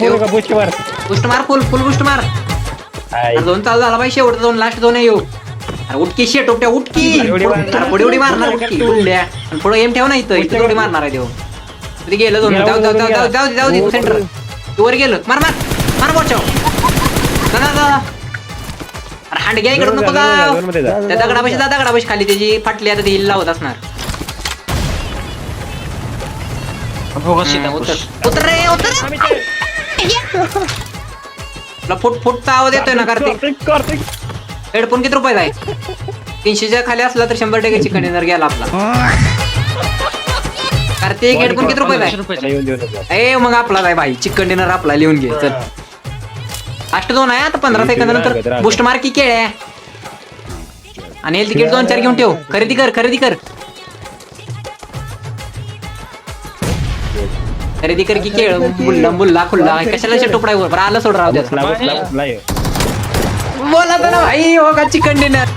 मार बुस्ट मार फुल फुल बुस्ट मार. दोन चालू झाला पाहिजे शेवट दोन लास्ट दोन आहे येऊ. अरे उठकी शेट उपट्या उठकी पुढे उडी मारणार उठकी उडल्या. पुढे एम ठेव ना इथं इथं उडी मारणार आहे देव तिथे गेलं दोन जाऊ जाऊ जाऊ. जाऊ जाऊ जाऊ दे सेंटर वर. गेलं. मार मार मार जा. अरे हांड घ्या इकडं नको जाऊ. दोन मध्ये जा त्या दगडापाशी जा दगडापाशी खाली. त्याची फाटली आता ती लावत असणार. उतर. रे उतर. तुला फुट फुटचा आवाज येतोय ना कार्तिक? कार्तिक कार्तिक हेडफोन किती रुपयाचा आहे? तीनशेच्या खाली असला तर शंभर टक्के चिकन डिनर गेला आपला. कार्तिक हेडफोन किती रुपयाचा आहे? त्याला येऊन देऊ नको ए मग आपला आहे भाई. चिकन डिनर आपला लिहून घे चल. लास्ट दोन आहे आता पंधरा सेकंद नंतर बुस्ट मार की केळ आणि हेल्थ तिकीट दोन चार घेऊन ठेव. खरेदी कर खरेदी कर. खरेदी कर की केळ बुल्ला बुल्ला खुल्ला कशाला टोपडा बरं आलं सोड राहू द्या. बोला तर ना भाई हो का चिकन डिनर